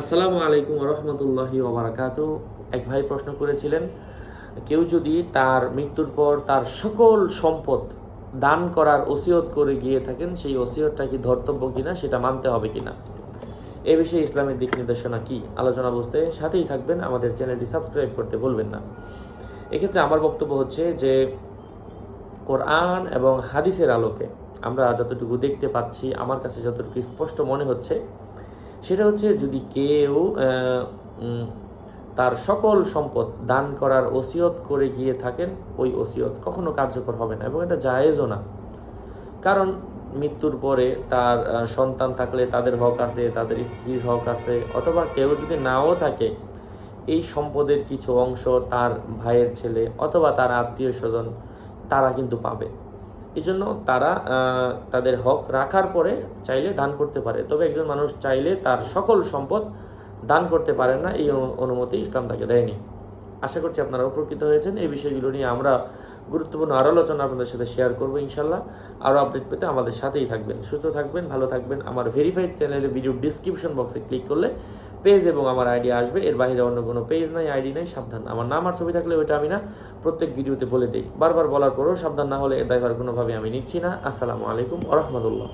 আসসালামু আলাইকুম রহমতুল্লাহি ওবরাকাতু। এক ভাই প্রশ্ন করেছিলেন, কেউ যদি তার মৃত্যুর পর তার সকল সম্পদ দান করার ওসিয়ত করে গিয়ে থাকেন, সেই ওসিয়তটা কি ধর্তব্য কিনা সেটা মানতে হবে কিনা? এ বিষয়ে ইসলামের দিক নির্দেশনা কি? আলোচনা বুঝতে সাথেই থাকবেন, আমাদের চ্যানেলটি সাবস্ক্রাইব করতে বলবেন না। এক্ষেত্রে আমার বক্তব্য হচ্ছে যে, কোরআন এবং হাদিসের আলোকে আমরা যতটুকু দেখতে পাচ্ছি, আমার কাছে যতটুকু স্পষ্ট মনে হচ্ছে সেটা হচ্ছে যদি কেউ তার সকল সম্পদ দান করার ওসিয়ত করে গিয়ে থাকেন, ওই ওসিয়ত কখনো কার্যকর হবে না এবং এটা জায়েজও না। কারণ মৃত্যুর পরে তার সন্তান থাকলে তাদের হক আছে, তাদের স্ত্রীর হক আছে, অথবা কেউ যদি নাও থাকে, এই সম্পদের কিছু অংশ তার ভাইয়ের ছেলে অথবা তার আত্মীয় স্বজন, তারা কিন্তু পাবে। এই জন্য তারা তাদের হক রাখার পরে চাইলে দান করতে পারে। তবে একজন মানুষ চাইলে তার সকল সম্পদ দান করতে পারেন না, এই অনুমতি ইসলাম তাকে দেয়নি। আশা করছি আপনারা উপকৃত হয়েছেন। এই বিষয়গুলো নিয়ে আমরা গুরুত্বপূর্ণ আরও আলোচনা আপনাদের সাথে শেয়ার করব ইনশাল্লাহ আরও আপডেট পেতে আমাদের সাথেই থাকবেন। সুস্থ থাকবেন, ভালো থাকবেন। আমার ভেরিফাইড চ্যানেলের ভিডিও ডিসক্রিপশন বক্সে ক্লিক করলে পেজ এবং আমার আইডি আসবে। এর বাইরে অন্য কোনো পেজ নাই আইডি নাই, সাবধান। আমার নাম আর ছবি থাকলে ওইটা আমি না প্রত্যেক ভিডিওতে বলে দিই। বারবার বলার পরেও সাবধান না হলে এর ড্রাইভার কোনোভাবে আমি নিচ্ছি না। আসসালামু আলাইকুম রহমতুল্লাহ।